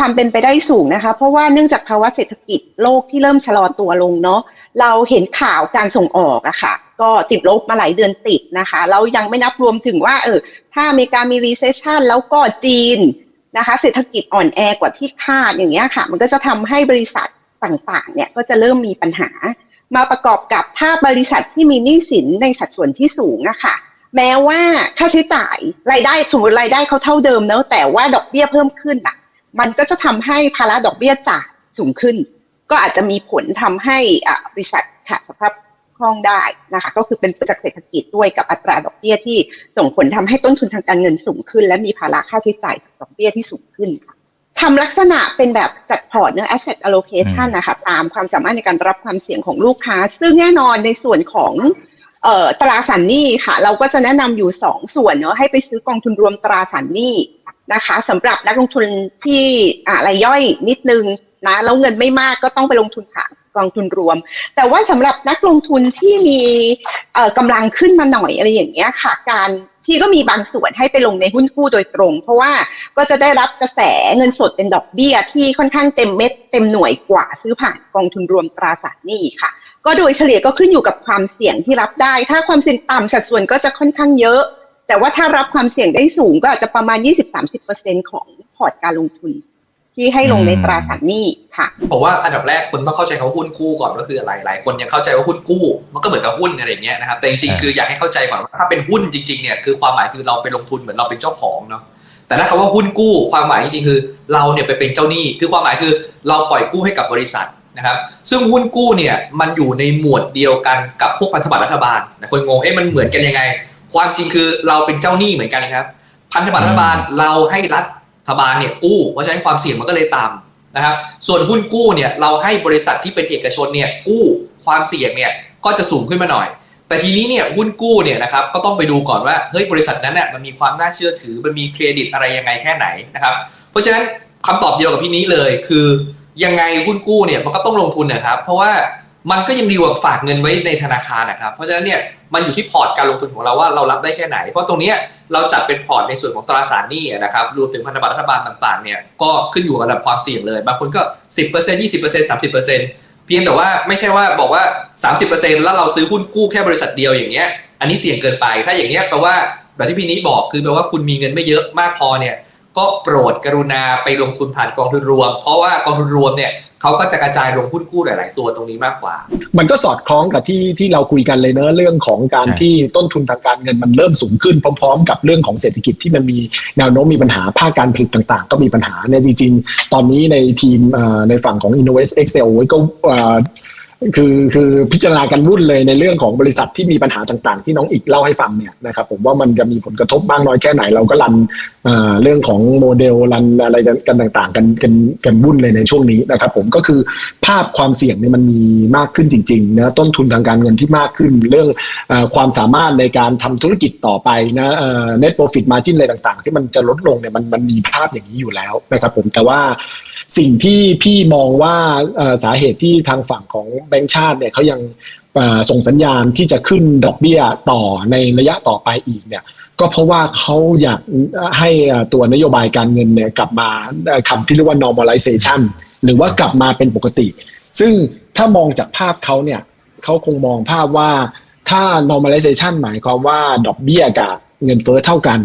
ความเป็นไปได้สูงนะคะ เพราะว่าเนื่องจากภาวะเศรษฐกิจโลกที่เริ่มชะลอตัวลงเนาะเราเห็นข่าวการส่งออกอะค่ะ ก็ติดลบมาหลายเดือนติดนะคะแล้วยังไม่นับรวมถึงว่าเออถ้าอเมริกามี recession แล้วก็จีนนะคะ เศรษฐกิจอ่อนแอกว่าที่คาดอย่างเงี้ยค่ะ มันก็จะทำให้บริษัทต่างๆ เนี่ยก็จะเริ่มมีปัญหา มาประกอบกับถ้าบริษัทที่มีหนี้สินในสัดส่วนที่สูงอะค่ะแม้ว่าค่าใช้จ่ายรายได้สมมติรายได้เขาเท่าเดิมเนอะแต่ว่าดอกเบี้ยเพิ่มขึ้นอะ มันก็จะทำให้ภาระดอกเบี้ยจ่ายสูงขึ้น ก็อาจจะมีผลทำให้อะบริษัทขาดสภาพคล่องได้นะคะ ก็คือเป็นจากเศรษฐกิจด้วยกับอัตราดอกเบี้ยที่ส่งผลทำให้ต้นทุนทางการเงินสูงขึ้น และมีภาระค่าใช้จ่ายจากดอกเบี้ยที่สูงขึ้นค่ะทำลักษณะเป็นแบบจัดพอร์ตเนื้อ asset allocation นะคะตามความสามารถในการรับความเสี่ยงของลูกค้า ซึ่งแน่นอนในส่วนของเออตราสารหนี้ค่ะ เราก็จะแนะนำอยู่สองส่วนเนาะให้ไปซื้อกองทุนรวมตราสารหนี้ นะคะสำหรับนักลงทุนที่อ่ารายย่อยนิดนึงนะแล้วเงินไม่มากก็ต้องไปลงทุนผ่านกองทุนรวม แต่ว่าสำหรับนักลงทุนที่มีเอ่อกำลังขึ้นมาหน่อยอะไรอย่างเงี้ยค่ะ การที่ก็มีบางส่วนให้ไปลงในหุ้นกู้โดยตรง เพราะว่าก็จะได้รับกระแสเงินสดเป็นดอกเบี้ย ที่ค่อนข้างเต็มเม็ดเต็มหน่วยกว่าซื้อผ่านกองทุนรวมตราสารหนี้ค่ะ ก็โดยเฉลี่ยก็ขึ้นอยู่กับความเสี่ยงที่รับได้ ถ้าความเสี่ยงต่ำสัดส่วนก็จะค่อนข้างเยอะ แต่ว่าถ้ารับความเสี่ยงได้สูงก็อาจจะประมาณ 20-30%ของพอร์ตการลงทุน ที่ให้ลงในตราสารหนี้ค่ะผมว่าอันดับแรกคุณต้องเข้าใจคำว่าหุ้นกู้ก่อนว่าคืออะไรหลายคนยังเข้าใจว่าหุ้นกู้ มันก็เหมือนกับหุ้นอะไรอย่างเงี้ยนะครับแต่จริงๆคืออยากให้เข้าใจก่อนว่าถ้าเป็นหุ้นจริงๆเนี่ยคือความหมายคือเราไปลงทุนเหมือนเราเป็นเจ้าของเนาะแต่ถ้าคำว่าหุ้นกู้ความหมายจริงๆคือเราเนี่ยไปเป็นเจ้าหนี้ คือความหมายคือเราปล่อยกู้ให้กับบริษัทนะครับซึ่งหุ้นกู้เนี่ยมันอยู่ในหมวดเดียวกันกับพวกพันธบัตรรัฐบาลนะคนงงเอ๊ะมันเหมือนกันยังไง ความจริงคือเราเป็นเจ้าหนี้เหมือนกันนะครับ พันธบัตรรัฐบาลเราให้รัฐบาลเนี่ยกู้เพราะฉะนั้นความเสี่ยงมันก็เลยต่ำนะครับ ส่วนหุ้นกู้เนี่ยเราให้บริษัทที่เป็นเอกชนเนี่ยกู้ความเสี่ยงเนี่ยก็จะสูงขึ้นมาหน่อย แต่ทีนี้เนี่ยหุ้นกู้เนี่ยนะครับก็ต้องไปดูก่อนว่าเฮ้ยบริษัทนั้นเนี่ยมันมีความน่าเชื่อถือมันมีเครดิตอะไรยังไงแค่ไหนนะครับ เพราะฉะนั้นคำตอบเดียวกับพี่นี้เลยคือยังไงหุ้นกู้เนี่ยมันก็ต้องลงทุนนะครับ เพราะว่า มันก็ยังดีกว่าฝากเงินไว้ในธนาคารนะครับเพราะฉะนั้นเนี่ยมันอยู่ที่พอร์ตการลงทุนของเราว่าเรารับได้แค่ไหน เพราะตรงนี้เราจัดเป็นพอร์ตในส่วนของตราสารหนี้นะครับรวมถึงพันธบัตรรัฐบาลต่างๆเนี่ยก็ขึ้นอยู่กับระดับความเสี่ยงเลย บางคนก็ 10% 20% 30%เพียงแต่ว่าไม่ใช่ว่าบอกว่า 30%แล้วเราซื้อหุ้นกู้แค่บริษัทเดียวอย่างเงี้ยอันนี้เสี่ยงเกินไป ถ้าอย่างเงี้ยแปลว่าแบบที่พี่นี้บอกคือแปลว่าคุณมีเงินไม่เยอะมากพอเนี่ย ก็โปรดกรุณาไปลงทุนผ่านกองทุนรวม เพราะว่ากองทุนรวมเนี่ยเขาก็จะกระจายลงหุ้นกู้หลาย ๆ ตัวตรงนี้มากกว่า มันก็สอดคล้องกับที่ที่เราคุยกันเลยเนอะเรื่องของการที่ต้นทุนทางการเงินมันเริ่มสูงขึ้นพร้อม ๆ กับเรื่องของเศรษฐกิจที่มันมีแนวโน้มมีปัญหาภาคการผลิตต่าง ๆ ก็มีปัญหาเนี่ยจริงๆตอนนี้ในทีมในฝั่งของ Innovate Excel ก็ คือคือพิจารณากันวุ่นเลยในเรื่องของบริษัทที่มีปัญหาต่างๆ ที่น้องอีกเล่าให้ฟังเนี่ยนะครับผมว่ามันจะมีผลกระทบบ้างน้อยแค่ไหนเราก็รันเเรื่องของโมเดลรันอะไรกันต่างๆ กันกันกันวุ่นเลยในช่วงนี้นะครับผมก็คือภาพความเสี่ยงเนี่ยมันมีมากขึ้นจริงๆนะต้นทุนทางการเงินที่มากขึ้นเรื่องอความสามารถในการทำธุรกิจต่อไปนะเอ่อ net profit margin อะไรต่างๆ ที่มันจะลดลงเนี่ยมันมันมีภาพอย่างนี้อยู่แล้วนะครับผมแต่ว่า สิ่งที่พี่มองว่าสาเหตุที่ทางฝั่งของแบงก์ชาติเนี่ยเขายังส่งสัญญาณที่จะขึ้นดอกเบี้ยต่อในระยะต่อไปอีกเนี่ยก็เพราะว่าเขาอยากให้ตัวนโยบายการเงินเนี่ยกลับมาคำที่เรียกว่า normalization หรือว่ากลับมาเป็นปกติ ซึ่งถ้ามองจากภาพเขาเนี่ยเขาคงมองภาพว่าถ้า normalization หมายความว่าดอกเบี้ยกับเงินเฟ้อเท่ากัน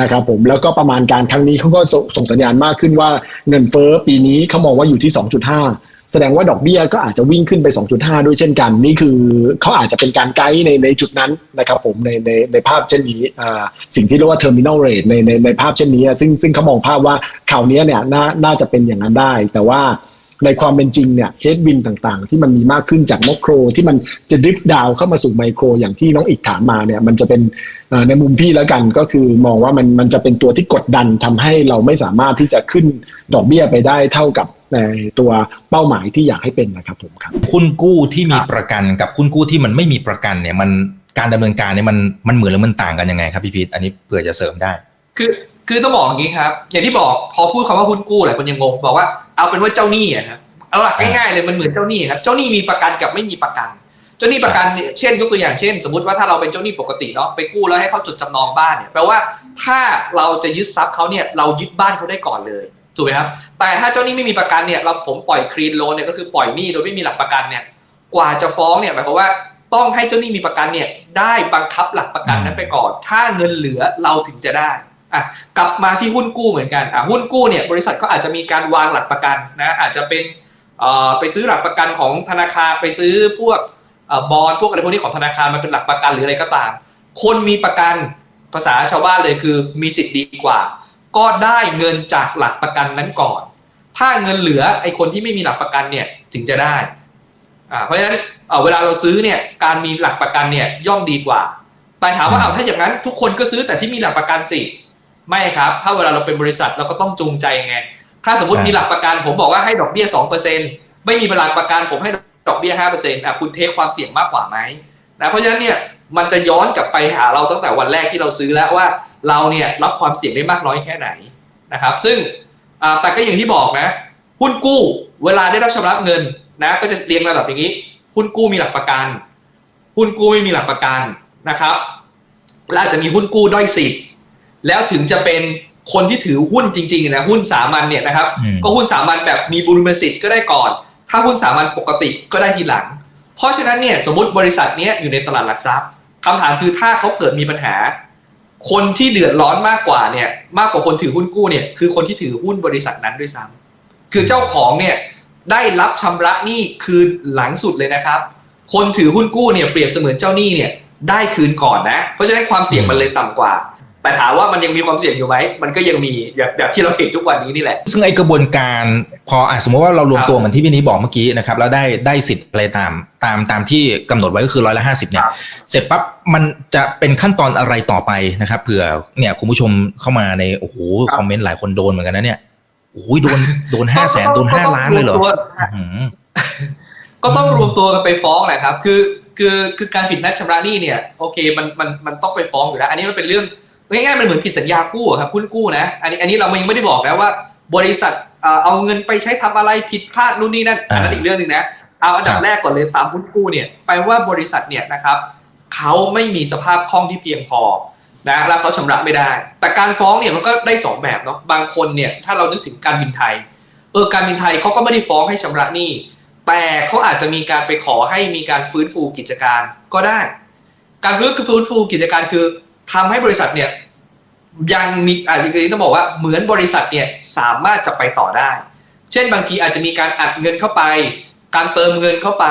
นะครับผมแล้วก็ประมาณการครั้งนี้เขาก็ส่งสัญญาณมากขึ้นว่าเงินเฟ้อปีนี้เขามองว่าอยู่ที่ 2.5 แสดงว่าดอกเบี้ยก็อาจจะวิ่งขึ้นไป 2.5 ด้วยเช่นกัน นี่คือเขาอาจจะเป็นการไกด์ในในจุดนั้นนะครับผมในในในภาพเช่นนี้สิ่งที่เรียกว่า terminal rate ในในในภาพเช่นนี้ ซึ่งซึ่งเขามองภาพว่าข่าวนี้เนี่ยน่าน่าจะเป็นอย่างนั้นได้ แต่ว่า ในความเป็นจริงเนี่ยเฮดวินต่างๆ ที่มันมีมากขึ้นจากแมกโครที่มันจะดริฟต์ดาวเข้ามาสู่ไมโครอย่างที่น้องอีกถามมาเนี่ยมันจะเป็นเอ่อในมุมพี่แล้วกันก็คือมองว่ามันมันจะเป็นตัวที่กดดันทำให้เราไม่สามารถที่จะขึ้นดอกเบี้ยไปได้เท่ากับในตัวเป้าหมายที่อยากให้เป็นนะครับผมครับหุ้นกู้ที่มีประกันกับหุ้นกู้ที่มันไม่มีประกันเนี่ยมันการดำเนินการเนี่ยมันมันเหมือนหรือมันต่างกันยังไงครับพี่พีทอันนี้เผื่อจะเสริมได้ คือคือต้องบอกอย่างนี้ครับ อย่างที่บอกพอพูดคำว่าหุ้นกู้หลายคนยังงงบอกว่า เอาเป็นว่าเจ้าหนี้อะครับเอาหลักง่ายๆเลยมันเหมือนเจ้าหนี้ครับเจ้าหนี้มีประกันกับไม่มีประกัน เจ้าหนี้ประกันเนี่ยเช่นยกตัวอย่างเช่น สมมติว่าถ้าเราเป็นเจ้าหนี้ปกติเนาะไปกู้แล้วให้เขาจดจำนองบ้านเนี่ยแปลว่าถ้าเราจะยึดทรัพย์เขาเนี่ยเรายึดบ้านเขาได้ก่อนเลยถูกไหมครับแต่ถ้าเจ้าหนี้ไม่มีประกันเนี่ยเราผมปล่อยครีนโลนเนี่ยก็คือปล่อยหนี้โดยไม่มีหลักประกันเนี่ยกว่าจะฟ้องเนี่ยหมายความว่าต้องให้เจ้าหนี้มีประกันเนี่ยได้บังคับหลักประกันนั้นไปก่อน ถ้าเงินเหลือเราถึงจะได้ อะกลับมาที่หุ้นกู้เหมือนกันอะหุ้นกู้เนี่ยบริษัทก็อาจจะมีการวางหลักประกันนะอาจจะเป็นเอ่อไปซื้อหลักประกันของธนาคารไปซื้อพวกเอ่อบอลพวกอะไรพวกนี้ของธนาคารมาเป็นหลักประกันหรืออะไรก็ตาม คนมีประกันภาษาชาวบ้านเลยคือมีสิทธิ์ดีกว่า ก็ได้เงินจากหลักประกันนั้นก่อน ถ้าเงินเหลือไอ้คนที่ไม่มีหลักประกันเนี่ยถึงจะได้อ่าเพราะฉะนั้นเอ่อเวลาเราซื้อเนี่ยการมีหลักประกันเนี่ยย่อมดีกว่าแต่ถามว่าเอาถ้าอย่างนั้นทุกคนก็ซื้อแต่ที่มีหลักประกันสิ ไม่ครับ ถ้าเวลาเราเป็นบริษัทเราก็ต้องจูงใจไง ถ้าสมมติอ่ามีมีหลักประกันผมบอกว่าให้ดอกเบี้ยสองเปอร์เซ็นไม่มีหลักประกันผมให้ดอกเบี้ยห้าเปอร์เซ็นต์อะคุณเทคความเสี่ยงมากกว่าไหมนะเพราะฉะนั้นเนี่ยมันจะย้อนกลับไปหาเราตั้งแต่วันแรกที่เราซื้อแล้วว่าเราเนี่ยรับความเสี่ยงได้มากน้อยแค่ไหนนะครับ ซึ่งอ่าแต่ก็อย่างที่บอกนะหุ้นกู้เวลาได้รับชำระเงินนะก็จะเรียงระดับอย่างนี้ หุ้นกู้มีหลักประกัน หุ้นกู้ไม่มีหลักประกันนะครับและอาจจะมีหุ้นกู้ด้อยสิทธิ์ แล้วถึงจะเป็นคนที่ถือหุ้นจริงๆนะหุ้นสามัญเนี่ยนะครับอืมก็หุ้นสามัญแบบมีบุญสิทธิ์ก็ได้ก่อน ถ้าหุ้นสามัญปกติก็ได้ทีหลัง เพราะฉะนั้นเนี่ยสมมติบริษัทเนี้ยอยู่ในตลาดหลักทรัพย์คำถามคือถ้าเขาเกิดมีปัญหา คนที่เดือดร้อนมากกว่าเนี่ยมากกว่าคนถือหุ้นกู้เนี่ยคือคนที่ถือหุ้นบริษัทนั้นด้วยซ้ำคือเจ้าของเนี่ยได้รับชำระหนี้คืนหลังสุดเลยนะครับ คนถือหุ้นกู้เนี่ยเปรียบเสมือนเจ้าหนี้เนี่ยได้คืนก่อนนะ เพราะฉะนั้นความเสี่ยงมันเลยต่ำกว่า แต่ถามว่ามันยังมีความเสี่ยงอยู่ไหม มันก็ยังมีแบบแบบที่เราเห็นทุกวันนี้นี่แหละ ซึ่งไอกระบวนการพออะสมมติว่าเรารวมครับตัวเหมือนที่พี่นี้บอกเมื่อกี้นะครับแล้วได้ได้สิทธิ์อะไรตามตามตามที่กำหนดไว้ก็คือร้อยละห้าสิบเนี่ยครับเสร็จปั๊บมันจะเป็นขั้นตอนอะไรต่อไปนะครับเผื่อเนี่ยคุณผู้ชมเข้ามาในโอ้โหคอมเมนต์หลายคนโดนเหมือนกันนะเนี่ยโอ้โหโดนโดนห้าแสนโดนห้าล้านเลยเหรอก็ต้องรวมตัวอื้อหือก็ต้องรวมตัวกันไปฟ้องแหละครับ คือคือคือการผิดนัดชำระหนี้เนี่ยโอเคมันมันมันต้องไปฟ้องอยู่แล้วอันนี้มันเป็นเรื่อง ง่ายๆมันเหมือนผิดสัญญากู้อะครับหุ้นกู้นะอันนี้อันนี้เรายังไม่ได้บอกนะว่า บริษัทเอ่อเอาเงินไปใช้ทำอะไรผิดพลาดนู่นนี่นั่นอันนั้นอ่าอีกเรื่องหนึงนะเอาอันดับครับแรกก่อนเลยตามหุ้นกู้เนี่ยแปลว่าบริษัทเนี่ยนะครับเขาไม่มีสภาพคล่องที่เพียงพอนะแล้วเขาชำระไม่ได้ แต่การฟ้องเนี่ยมันก็ได้สองแบบเนาะบางคนเนี่ยถ้าเรานึกถึงการบินไทยเออการบินไทยเขาก็ไม่ได้ฟ้องให้ชำระหนี้แต่เขาอาจจะมีการไปขอให้มีการฟื้นฟูกิจการก็ได้ การฟื้นฟื้นฟูกิจการคือทำให้บริษัทเนี่ย ยังมีอาจจะต้องบอกว่าเหมือนบริษัทเนี่ยสามารถจะไปต่อได้ เช่นบางทีอาจจะมีการอัดเงินเข้าไป การเติมเงินเข้าไป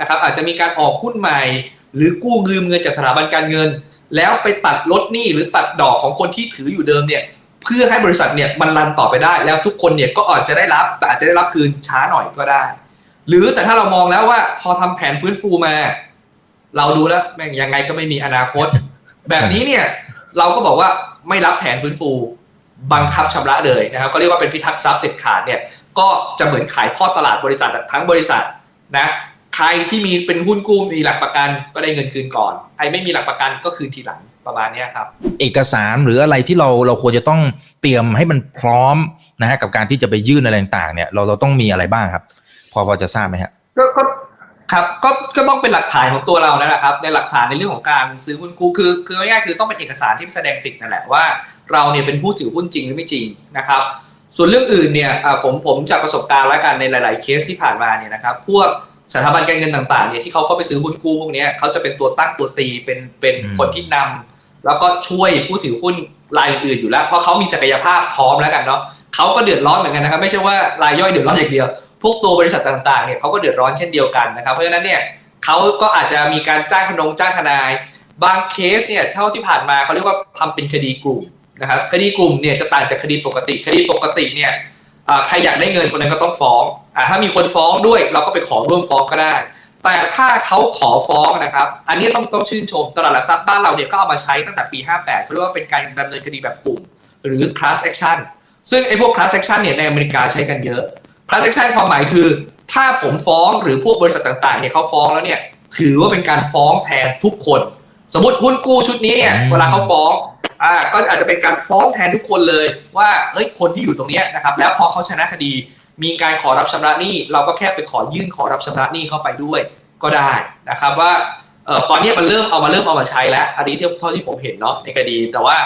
นะครับอาจจะมีการออกหุ้นใหม่ หรือกู้ยืมเงินจากสถาบันการเงิน แล้วไปตัดลดหนี้หรือตัดดอกของคนที่ถืออยู่เดิมเนี่ยเพื่อให้บริษัทเนี่ยมันรันต่อไปได้ แล้วทุกคนเนี่ยก็อาจจะได้รับแต่อาจจะได้รับคืนช้าหน่อยก็ได้ หรือแต่ถ้าเรามองแล้วว่าพอทำแผนฟื้นฟูมา เราดูแล้วแม่งยังไงก็ไม่มีอนาคต แบบนี้เนี่ยเราก็บอกว่า ไม่รับแผนฟื้นฟูบังคับชำระเลยนะครับ ก็เรียกว่าเป็นพิทักษ์ทรัพย์เด็ดขาดเนี่ยก็จะเหมือนขายทอดตลาดบริษัททั้งบริษัทนะใครที่มีเป็นหุ้นกู้มีหลักประกันก็ได้เงินคืนก่อนใครไม่มีหลักประกันก็คืนทีหลังประมาณเนี้ยครับ เอกสารหรืออะไรที่เราเราควรจะต้องเตรียมให้มันพร้อมนะฮะกับการที่จะไปยื่นอะไรต่างๆเนี่ยเราเราต้องมีอะไรบ้างครับ พอพอจะทราบไหมฮะก็ก็ ครับก็ก็ต้องเป็นหลักฐานของตัวเรานั่นแหละครับ ในหลักฐานในเรื่องของการซื้อหุ้นกู้คือคือง่ายๆคือต้องเป็นเอกสารที่แสดงสิทธิ์นั่นแหละว่าเราเนี่ยเป็นผู้ถือหุ้นจริงหรือไม่จริงนะครับ ส่วนเรื่องอื่นเนี่ยอ่าผมผมจากประสบการณ์แล้วกันในหลาย ๆ เคสที่ผ่านมาเนี่ยนะครับ พวกสถาบันการเงินต่างๆเนี่ยที่เขาเข้าไปซื้อหุ้นกู้พวกเนี้ยเขาจะเป็นตัวตั้งตัวตีเป็นเป็นอืมคนที่นำแล้วก็ช่วยผู้ถือหุ้นรายอื่นๆอยู่แล้ว เพราะเขามีศักยภาพพร้อมแล้วกันเนาะเขาก็เดือดร้อนเหมือนกันนะครับ ไม่ใช่ว่ารายย่อยเดือดร้อนอย่างเดียว พวกตัวบริษัทต่างๆเนี่ยเขาก็เดือดร้อนเช่นเดียวกันนะครับ เพราะฉะนั้นเนี่ยเขาก็อาจจะมีการจ้างพนงจ้างทนาย บางเคสเนี่ยเท่าที่ผ่านมาเขาเรียกว่าทำเป็นคดีกลุ่มนะครับคดีกลุ่มเนี่ยจะต่างจากคดีปกติ คดีปกติเนี่ยใครอยากได้เงินคนนั้นก็ต้องฟ้องอถ้ามีคนฟ้องด้วยเราก็ไปขอร่วมฟ้องก็ได้ แต่ถ้าเขาขอฟ้องนะครับ อันนี้ต้องต้องชื่นชมตลาดหลักทรัพย์บ้านเราเนี่ยก็เอามาใช้ตั้งแต่ปี 58เขาเรียกว่าเป็นการดำเนินคดีแบบกลุ่ม หรือ class action ซึ่งไอ้พวก class action เนี่ยในอเมริกาใช้กันเยอะ class action ความหมายคือ ถ้าผมฟ้องหรือพวกบริษัทต่างๆเนี่ยเขาฟ้องแล้วเนี่ยถือว่าเป็นการฟ้องแทนทุกคน สมมติหุ้นกู้ชุดนี้เนี่ยอืมเวลาเขาฟ้องอ่าก็อาจจะเป็นการฟ้องแทนทุกคนเลยว่าเฮ้ยคนที่อยู่ตรงเนี้ยนะครับแล้วพอเขาชนะคดี มีการขอรับชำระหนี้เราก็แค่ไปขอยื่นขอรับชำระหนี้เข้าไปด้วยก็ได้นะครับว่าเออตอนนี้มันเริ่มเอามาเริ่มเอามาใช้แล้วอันนี้เท่าที่ผมเห็นเนาะในคดีแต่ว่า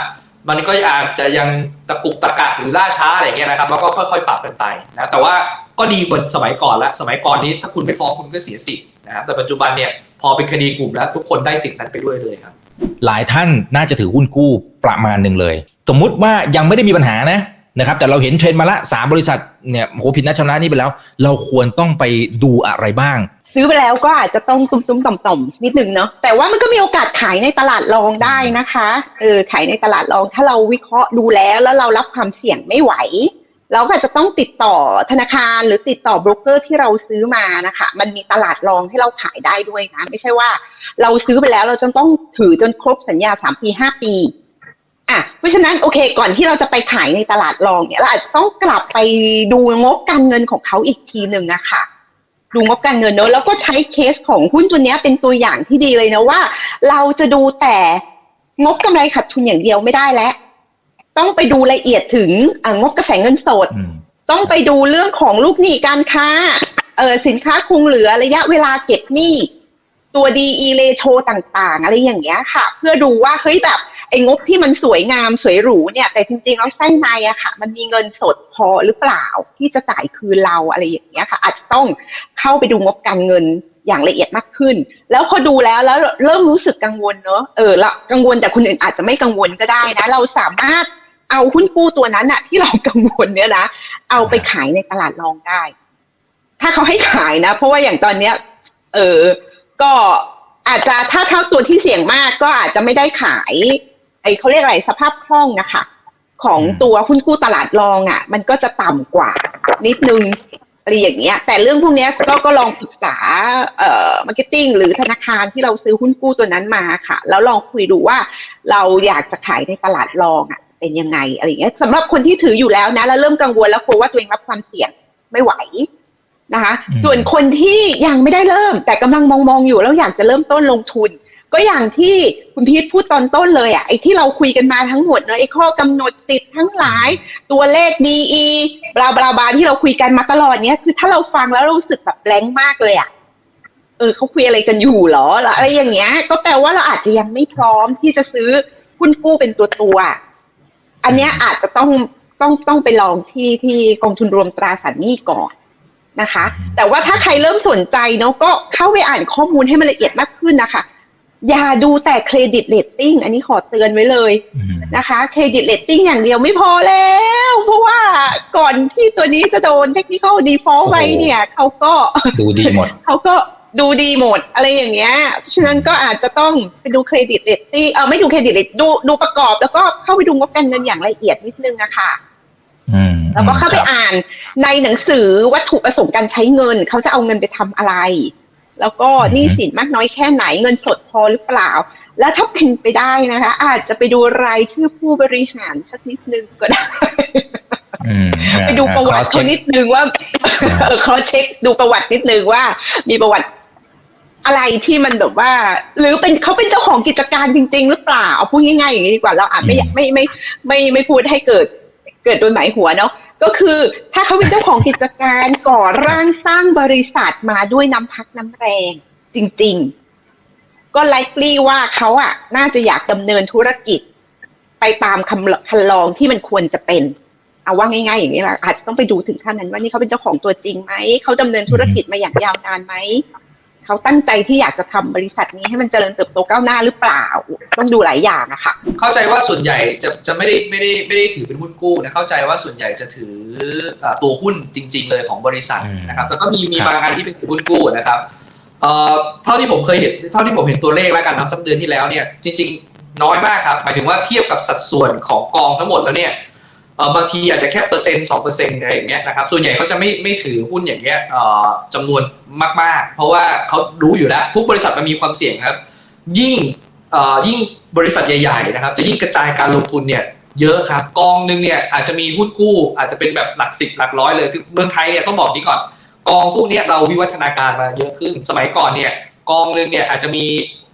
มันก็อาจจะยังตะกุกตะกักหรือล่าช้าอะไรเงี้ยนะครับแล้วก็ค่อยๆ ปรับกันไปนะแต่ว่าก็ดีกว่าสมัยก่อนละสมัยก่อนนี้ถ้าคุณไม่ฟ้องคุณก็เสียสิทธิ์นะครับแต่ปัจจุบันเนี่ยพอเป็นคดีกลุ่มแล้วทุกคนได้สิทธิ์นั้นไปด้วยเลยครับ หลายท่านน่าจะถือหุ้นกู้ประมาณหนึ่งเลย สมมุติว่ายังไม่ได้มีปัญหานะนะครับแต่เราเห็นเทรนด์มาละสามบริษัทเนี่ยโหผิดนัดชำระนี่ไปแล้ว เราควรต้องไปดูอะไรบ้าง ซื้อไปแล้วก็อาจจะต้องตุ้มๆต่อมๆนิดนึงเนาะแต่ว่ามันก็มีโอกาสขายในตลาดรองได้นะคะเออขายในตลาดรองถ้าเราวิเคราะห์ดูแล้วแล้วเรารับความเสี่ยงไม่ไหว เราก็จจะต้องติดต่อธนาคารหรือติดต่อโบรกเกอร์ที่เราซื้อมานะคะ มันมีตลาดรองให้เราขายได้ด้วยนะไม่ใช่ว่า เราซื้อไปแล้วเราจะต้องถือจนครบสัญญาสามปีห้าปีอะเพราะฉะนั้นโอเคก่อนที่เราจะไปขายในตลาดรองเนี่ยเราอาจจะต้องกลับไปดูงบการเงินของเขาอีกทีหนึ่งนะคะ ดูงบการเงินเนอะแล้วก็ใช้เคสของหุ้นตัวเนี้ยเป็นตัวอย่างที่ดีเลยนะว่า เราจะดูแต่งบกำไรขาดทุนอย่างเดียวไม่ได้แล้ว ต้องไปดูละเอียดถึงอ่างบกระแสเงินสดอืมต้องไปดูเรื่องของลูกหนี้การค้าเออสินค้าคงเหลือระยะเวลาเก็บหนี้ ตัว DE ratio ต่างๆ อะไรอย่างเงี้ยค่ะ เพื่อดูว่าเฮ้ยแบบไอ้งบที่มันสวยงามสวยหรูเนี่ย แต่จริงๆแล้วไส้ในอะค่ะ มันมีเงินสดพอหรือเปล่าที่จะจ่ายคืนเราอะไรอย่างเงี้ยค่ะ อาจจะต้องเข้าไปดูงบการเงินอย่างละเอียดมากขึ้น แล้วพอดูแล้วแล้วเริ่มรู้สึกกังวลเนอะเออละกังวลจากคนอื่นอาจจะไม่กังวลก็ได้นะ เราสามารถเอาหุ้นกู้ตัวนั้นอะที่เรากังวลเนี่ยนะเอาไปขายในตลาดรองได้ ถ้าเขาให้ขายนะ เพราะว่าอย่างตอนเนี้ย เออ ก็อาจจะถ้าเท่าตัวที่เสี่ยงมากก็อาจจะไม่ได้ขาย ไอ้เขาเรียกอะไรสภาพคล่องนะคะ ของตัวหุ้นกู้ตลาดรองอะ่ะ มันก็จะต่ำกว่านิดนึงอะไรอย่างเงี้ย แต่เรื่องพวกนี้ก็ก็ลองปรึกษาเอ่อมาร์เก็ตติ้งหรือธนาคารที่เราซื้อหุ้นกู้ตัวนั้นมาค่ะ แล้วลองคุยดูว่าเราอยากจะขายในตลาดรองอะ่ะเป็นยังไงอะไรเงี้ยสำหรับคนที่ถืออยู่แล้วนะแล้วเริ่มกังวลแล้วกลัวว่าตัวเองรับความเสี่ยงไม่ไหว นะคะอืมส่วนคนที่ยังไม่ได้เริ่ม แต่กำลังมองมองๆอยู่แล้วอยากจะเริ่มต้นลงทุน ก็อย่างที่คุณพีทพูดตอนต้นเลยอะไอ้ที่เราคุยกันมาทั้งหมดเนอะไอ้ข้อกำหนดสิทธิ์ทั้งหลาย ตัวเลข DE บลาบลาบลาที่เราคุยกันมาตลอดเนี้ยคือถ้าเราฟังแล้วเรารู้สึกแบบแรงมากเลยอะเออเขาคุยอะไรกันอยู่เหรอแล้วอะไรอย่างเงี้ย ก็แปลว่าเราอาจจะยังไม่พร้อมที่จะซื้อหุ้นกู้เป็นตัวตัวๆอันเนี้ยอาจจะต้องต้องต้องไปลองที่ที่กองทุนรวมตราสารหนี้ก่อน นะคะ แต่ว่าถ้าใครเริ่มสนใจเนาะก็เข้าไปอ่านข้อมูลให้มันละเอียดมากขึ้นนะคะ อย่าดูแต่เครดิตเรตติ้งอันนี้ขอเตือนไว้เลยอืมนะคะเครดิตเรตติ้งอย่างเดียวไม่พอแล้ว เพราะว่าก่อนที่ตัวนี้จะโดนเทคนิคอลดีฟอลต์ไว้เนี่ยเขาก็ดูดีหมดเขาก็ดูดีหมดอะไรอย่างเงี้ยเพราะฉะนั้นก็อาจจะต้องไปดูเครดิตเรตติ้งเออไม่ดูเครดิตเรตดูดูประกอบ แล้วก็เข้าไปดูงบการเงินอย่างละเอียดนิดนึงนะคะอืม แล้วก็เข้าไปครับอ่านในหนังสือวัตถุประสงค์การใช้เงิน เขาจะเอาเงินไปทำอะไร แล้วก็หนี้สินมากน้อยแค่ไหนเงินสดพอหรือเปล่า แล้วถ้าเป็นไปได้นะคะ อาจจะไปดูรายชื่อผู้บริหารสักนิดนึงก็ได้อืมไปดูประวัติอ่าเขานิดนึงว่าเออเขาเช็คดูประวัตินิดนึงว่า มีประวัติอะไรที่มันแบบว่า หรือเป็นเขาเป็นเจ้าของกิจการจริง ๆ หรือเปล่าเอาพูดง่ายๆอย่างนี้ดีกว่าเราอาจไม่อยากไม่ไม่ไม่ไม่พูดให้เกิดเกิดโดยหมายหัวเนาะ ก็คือถ้าเขาเป็นเจ้าของกิจการก่อร่างสร้างบริษัทมาด้วยน้ำพักน้ำแรง จริง ๆ ก็ไลค์ลี่ว่าเขาอะน่าจะอยากดำเนินธุรกิจ ไปตามคำคันลองที่มันควรจะเป็นเอาว่าง่ายๆอย่างนี้แหละอาจจะต้องไปดูถึงขั้นนั้นว่านี่เขาเป็นเจ้าของตัวจริงไหมเขาดำเนินธุรกิจมาอย่างยาวนานไหม เขาตั้งใจที่อยากจะทำบริษัทนี้ให้มันเจริญเติบโตก้าวหน้าหรือเปล่า ต้องดูหลายอย่างอะค่ะ เข้าใจว่าส่วนใหญ่จะจะไม่ได้ไม่ได้ไม่ได้ถือเป็นหุ้นกู้นะเข้าใจว่าส่วนใหญ่จะถืออ่าตัวหุ้นจริง ๆ เลยของบริษัทอืมนะครับ แต่ก็มีมีครับบางอันที่เป็นหุ้นกู้นะครับเอ่อเท่าที่ผมเคยเห็นเท่าที่ผมเห็นตัวเลขแล้วกันนะสักเดือนที่แล้วเนี่ยจริง ๆ น้อยมากครับหมายถึงว่าเทียบกับสัดส่วนของกองทั้งหมดแล้วเนี่ยเอ่อ บางทีอาจจะแค่เปอร์เซ็นต์สองเปอร์เซ็นต์อะไรอย่างเงี้ยนะครับส่วนใหญ่เขาจะไม่ไม่ถือหุ้นอย่างเงี้ยจำนวนมาก ๆ เพราะว่าเขารู้อยู่แล้ว ทุกบริษัทมันมีความเสี่ยงครับ ยิ่งยิ่งบริษัทใหญ่ ๆ นะครับ จะยิ่งกระจายการลงทุนเนี่ยเยอะครับกองหนึ่งเนี่ยอาจจะมีหุ้นกู้ อาจจะเป็นแบบหลักสิบหลักร้อยเลยคือเมืองไทยเนี่ยต้องบอกนี้ก่อน กองพวกนี้เราวิวัฒนาการมาเยอะขึ้น สมัยก่อนเนี่ยกองหนึ่งเนี่ยอาจจะมี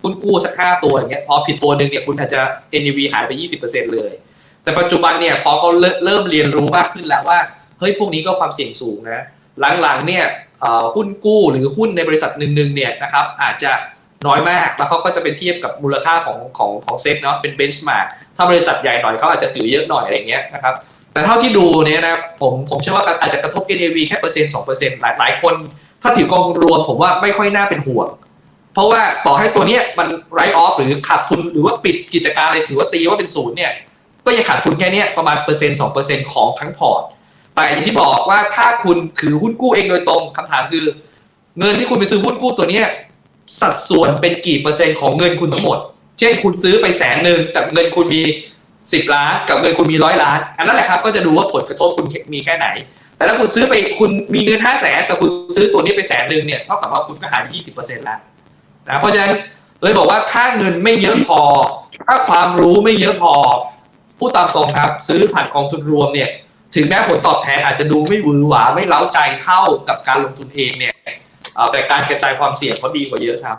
หุ้นกู้สักห้าตัวอย่างเงี้ยพอผิดตัวหนึ่งเนี่ยคุณอาจจะ NAV หายไป 20%เลย แต่ปัจจุบันเนี่ยพอเขาเริ่มเริ่มเรียนรู้มากขึ้นแล้วว่าเฮ้ยพวกนี้ก็ความเสี่ยงสูงนะหลังๆเนี่ยหุ้นกู้หรือหุ้นในบริษัทหนึ่งๆเนี่ยนะครับอาจจะน้อยมากแล้วเขาก็จะเป็นเทียบกับมูลค่าของของของเซ็ตเนาะเป็นเบนช์มาร์กถ้าบริษัทใหญ่หน่อยเขาอาจจะถือเยอะหน่อยอะไรเงี้ยนะครับแต่เท่าที่ดูเนี่ยนะผมผมเชื่อว่าอาจจะกระทบ NAV แค่เปอร์เซ็นต์สองเปอร์เซ็นต์หลายหลายคน ถ้าถือกองรวมผมว่าไม่ค่อยน่าเป็นห่วง เพราะว่าต่อให้ตัวเนี้ยมันไรออฟหรือขาดทุนหรือว่าปิดกิจการอะไรถือว่าตีว่าเป็นศูนย์เนี่ย ก็ยังขาดทุนแค่เนี้ยประมาณเปอร์เซ็นต์สองเปอร์เซ็นต์ของทั้งพอร์ต แต่อย่างที่บอกว่าถ้าคุณถือหุ้นกู้เองโดยตรงคำถามคือ เงินที่คุณไปซื้อหุ้นกู้ตัวเนี้ยสัดส่วนเป็นกี่เปอร์เซ็นต์ของเงินคุณทั้งหมด เช่นคุณซื้อไปแสนหนึ่งแต่เงินคุณมีสิบล้านกับเงินคุณมีร้อยล้าน อันนั้นแหละครับก็จะดูว่าผลกระทบคุณมีแค่ไหน แต่ถ้าคุณซื้อไปคุณมีเงินห้าแสนแต่คุณซื้อตัวนี้ไปแสนหนึ่งเนี่ยเท่ากับว่าคุณก็หายยี่สิบเปอร์เซ็นต์ล้วนะเพราะฉะนั้นเลยบอกว่าถ้าเงินไม่เยอะพอ ถ้าความรู้ไม่เยอะพอ พูดตามตรงครับ ซื้อผ่านกองทุนรวมเนี่ย ถึงแม้ผลตอบแทนอาจจะดูไม่หวือหวาไม่เล้าใจเท่ากับการลงทุนเองเนี่ยแต่การกระจายความเสี่ยงเขาดีกว่าเยอะครับ